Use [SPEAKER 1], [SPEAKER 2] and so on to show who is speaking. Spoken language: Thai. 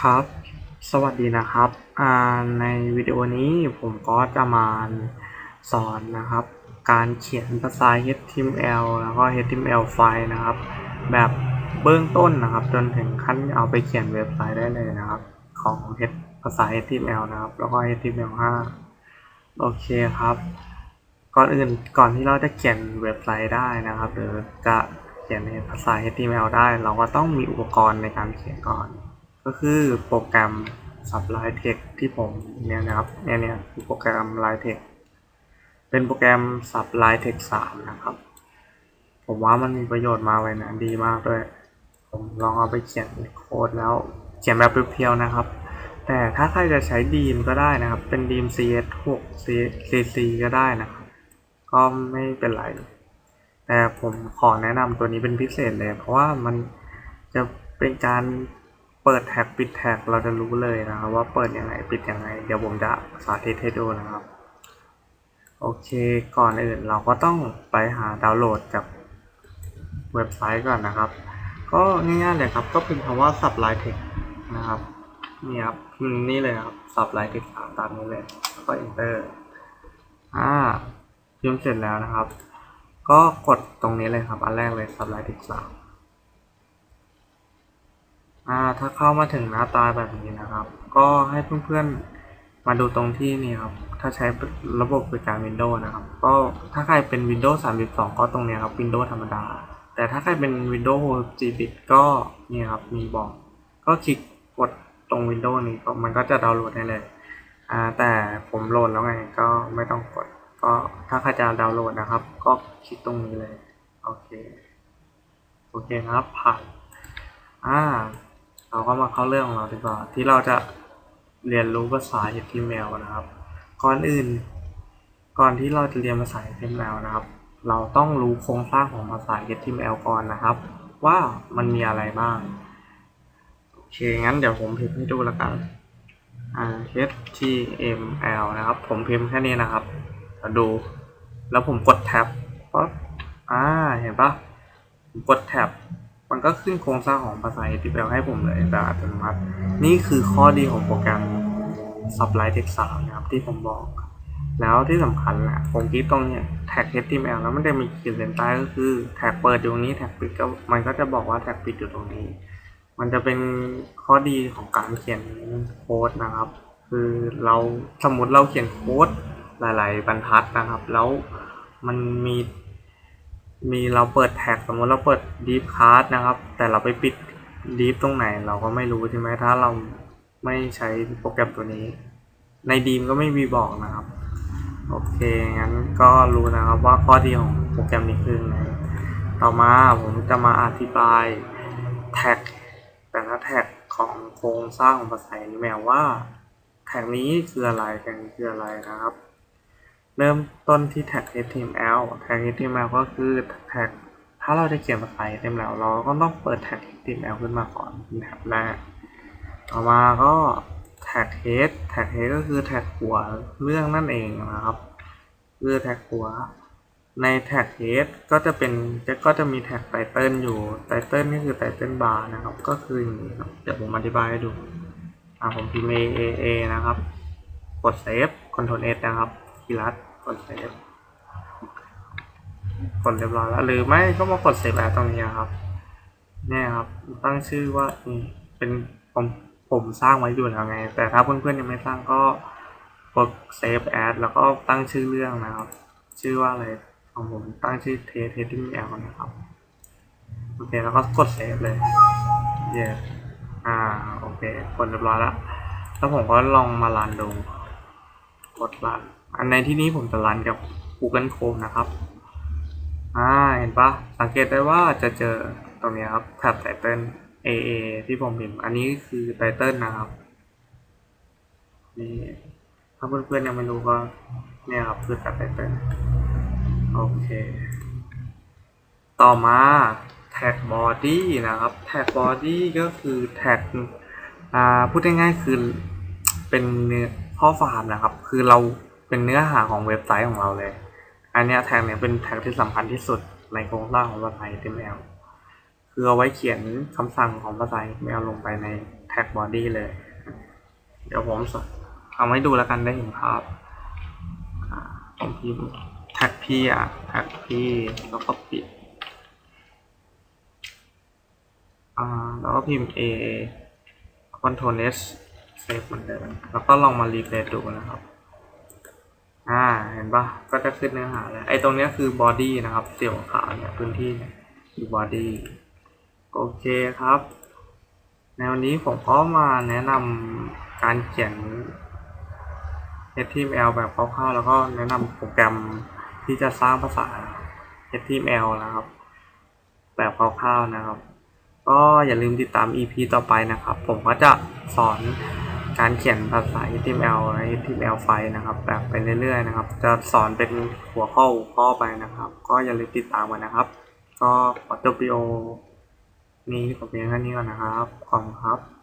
[SPEAKER 1] ครับ สวัสดีนะครับในวิดีโอนี้ผมก็จะมาสอนนะครับ การเขียนภาษา HTML แล้วก็ HTML ไฟล์นะครับ แบบเบื้องต้นนะครับ จนถึงขั้นเอาไปเขียนเว็บไซต์ได้เลยนะครับ ของภาษา HTML นะครับ แล้วก็ HTML5 โอเคครับ ก่อนอื่นก่อนที่เราจะเขียนเว็บไซต์ได้นะครับ หรือจะเขียนในภาษา HTML ได้ เราก็ต้องมีอุปกรณ์ในการเขียนก่อน ก็คือโปรแกรม Sublime Text ที่ผมเนี่ยนะครับเนี่ยเนี่ยคือโปรแกรม Line Text เป็นโปรแกรม Sublime Text 3นะครับ ผมว่ามันมีประโยชน์มาเลยนะดีมากด้วย ผมลองเอาไปเขียนโค้ดแล้วเขียนแบบเพียวๆนะครับ แต่ถ้าใครจะใช้ดีมก็ได้นะครับ เป็นดีม CS6 CC ก็ได้นะครับ ก็ไม่เป็นไร แต่ผมขอแนะนำตัวนี้เป็นพิเศษเลย เพราะว่ามันจะเป็นการ เปิดแท็กปิดแท็กเราจะรู้เลยนะครับว่าเปิดยังไงปิดยังไง เดี๋ยวผมจะสาธิตให้ดูนะครับ โอเคก่อนอื่นเราก็ต้องไปหาดาวน์โหลดจากเว็บไซต์ก่อนนะครับ ก็ง่ายๆเลยครับ ก็เป็นคำว่า Sublime Text นะครับนี่ครับนี่เลยครับ Sublime Text ตามนี้เลยก็ Enter อ่าพิมพ์เสร็จแล้วนะครับ ก็กดตรงนี้เลยครับ อันแรกเลย Sublime Text 3 อ่าถ้าเข้ามาถึงหน้าตาแบบนี้นะครับ ก็ให้เพื่อนๆมาดูตรงที่นี่ครับ ถ้าใช้ระบบบริการ Windows นะครับ ก็ถ้าใครเป็น Windows 32 ก็ตรงนี้ครับ Windows ธรรมดา แต่ถ้าใครเป็น Windows 6 bit ก็นี่ครับมีบอก ก็คลิกกดตรง Windows นี้ก็มันก็จะดาวน์โหลดได้เลยอ่าแต่ผมโหลดแล้วไงก็ไม่ต้องกด ก็ถ้าใครจะดาวน์โหลดนะครับ ก็คลิกตรงนี้เลย โอเค โอเคครับผ่านอ่า เราก็มาเข้าเรื่องของเราดีกว่า ที่เราจะเรียนรู้ภาษา HTML นะครับ ก่อนอื่น ก่อนที่เราจะเรียนภาษา HTML นะครับ เราต้องรู้โครงสร้างของภาษา HTML ก่อนนะครับ ว่ามันมีอะไรบ้างโอเคงั้นเดี๋ยวผมพิมพ์ให้ดูแล้วกัน HTML นะครับ ผมพิมพ์แค่นี้นะครับเราดู แล้วผมกดแท็บปั๊บอ่าเห็นปะผมกดแท็บ มันก็ขึ้นโครงสร้างของภาษา HTML ให้ผมเลยแบบอัตโนมัตินี่คือข้อดีของโปรแกรม Sublime Text 3นะครับที่ผมบอก แล้วที่สำคัญนะผมคลิกตรงเนี้ยแท็ก HTML แล้วมันจะมีขีดเส้นใต้ก็คือแท็กเปิดอยู่ตรงนี้แท็กปิดก็มันก็จะบอกว่าแท็กปิดอยู่ตรงนี้ มันจะเป็นข้อดีของการเขียนโค้ดนะครับ คือเราสมมติเราเขียนโค้ดหลาย ๆ บรรทัดนะครับ แล้วมันมี มีเราเปิดแท็กสมมติเราเปิด deep card นะครับ แต่เราไปปิด deep ตรงไหนเราก็ไม่รู้ใช่ไหมถ้าเราไม่ใช้โปรแกรมตัวนี้ ในดีมก็ไม่มีบอกนะครับ โอเค งั้นก็รู้นะครับว่าข้อดีของโปรแกรมนี้คือไงต่อมาผมจะมาอธิบายแท็กแต่ละแท็กของโครงสร้างของภาษา HTML ว่าแท็กนี้คืออะไรแท็กนี้คืออะไรนะครับ เริ่มต้นที่แท็ก HTML แท็ก HTML ก็คือแท็ก ถ้าเราจะเขียนภาษา HTML เราก็ต้องเปิดแท็ก HTML ขึ้นมาก่อนเป็นแท็บแรก ต่อมาก็แท็ก head แท็ก head ก็คือแท็กหัวเรื่องนั่นเองนะครับคือแท็กหัว ในแท็ก head ก็จะเป็นจะก็จะมีแท็ก title อยู่ title นี่คือ title bar นะครับ ก็คืออย่างนี้ครับ เดี๋ยวผมอธิบายให้ดูอ่าผมพิมพ์ A A A นะครับ กด save Ctrl S นะครับ คีย์ลัดกด save กดเรียบร้อยแล้วหรือไม่ก็มากด save as ตรงนี้ครับเนี่ยครับตั้งชื่อว่าเป็นผมผมสร้างไว้อยู่แล้วไง แต่ถ้าเพื่อนๆยังไม่สร้างก็กด save as แล้วก็ตั้งชื่อเรื่องนะครับ ชื่อว่าอะไรของผมตั้งชื่อ test html นะครับโอเคแล้วก็กด save เลยเย้อ่าโอเคกดเรียบร้อยแล้วแล้วผมก็ลองมารันดูกดรัน อันในที่นี้ผมจะรันกับ Google Chrome นะครับ อ่า เห็นปะสังเกตได้ว่าจะเจอตรงนี้ครับแท็บ Title AA ที่ผมพิมพ์ อันนี้คือ Title นะครับ นี่ถ้าเพื่อนๆยังไม่รู้ก็เนี่ยครับคือแท็บ Title โอเค ต่อมาแท็ก body นะครับ แท็ก body ก็คือแท็กอ่าพูดง่ายๆคือเป็นเนื้อข้อความนะครับ คือเรา เป็นเนื้อหาของเว็บไซต์ของเราเลย อันนี้แท็กเนี่ยเป็นแท็กที่สำคัญที่สุดในโครงสร้างของภาษา HTML คือเอาไว้เขียนคำสั่งของภาษา HTML ลงไปในแท็ tag body เลย เดี๋ยวผมทำให้ดูแล้วกันได้เห็นภาพอ่าผมพิมพ์ tag พี่อะ tag พี่แล้วก็ปิดอ่าแล้วก็พิมพ์ a control s save เหมือนเดิมแล้วก็ลองมารีเฟรชดูนะครับ อ่าเห็นปะก็จะขึ้นเนื้อหาแล้วไอ้ตรงเนี้ยคือ body นะครับเสี่ยวขาวเนี่ยพื้นที่เนี่ยคือ body โอเคครับ ในวันนี้ผมก็มาแนะนำการเขียน HTML แบบคร่าวๆแล้วก็แนะนำโปรแกรมที่จะสร้างภาษา HTML นะครับ แบบคร่าวๆนะครับ ก็อย่าลืมติดตาม EP ต่อไปนะครับ ผมก็จะสอน การเขียนภาษา HTML และ HTML ไฟนะครับ แบบไปเรื่อยๆนะครับ จะสอนเป็นหัวข้อหัวข้อไปนะครับ ก็อย่าลืมติดตามกันนะครับ ก็ขอจบวิดีโอนี้กับเพียงแค่นี้ก่อนนะครับ ขอบคุณครับ